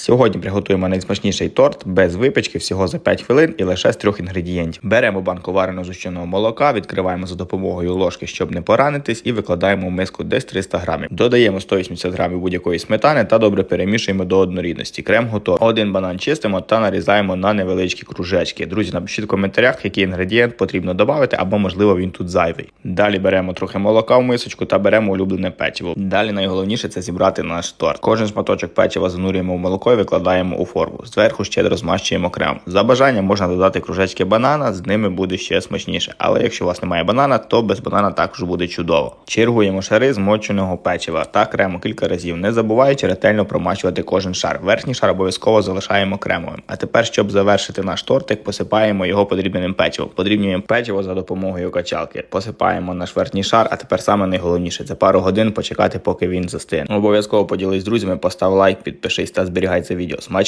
Сьогодні приготуємо найсмачніший торт без випічки всього за 5 хвилин і лише з трьох інгредієнтів. Беремо банку вареного зущеного молока, відкриваємо за допомогою ложки, щоб не поранитись, і викладаємо в миску десь 300 грамів. Додаємо 180 грамів будь-якої сметани та добре перемішуємо до однорідності. Крем готовий. Один банан чистимо та нарізаємо на невеличкі кружечки. Друзі, напишіть в коментарях, який інгредієнт потрібно додати, або можливо він тут зайвий. Далі беремо трохи молока в мисочку та беремо улюблене печиво. Далі найголовніше це зібрати наш торт. Кожен шматочок печива занурюємо в молоко і викладаємо у форму. Зверху щедро змащуємо крем. За бажанням можна додати кружечки банана, з ними буде ще смачніше. Але якщо у вас немає банана, то без банана також буде чудово. Чергуємо шари змоченого печива та крему кілька разів, не забуваючи ретельно промачувати кожен шар. Верхній шар обов'язково залишаємо кремовим. А тепер, щоб завершити наш тортик, посипаємо його подрібненим печивом. Подрібнюємо печиво за допомогою качалки. Посипаємо наш верхній шар, а тепер саме найголовніше це пару годин почекати, поки він застине. Обов'язково поділись з друзями, постав лайк, підпишись та зберігай це відео. Смач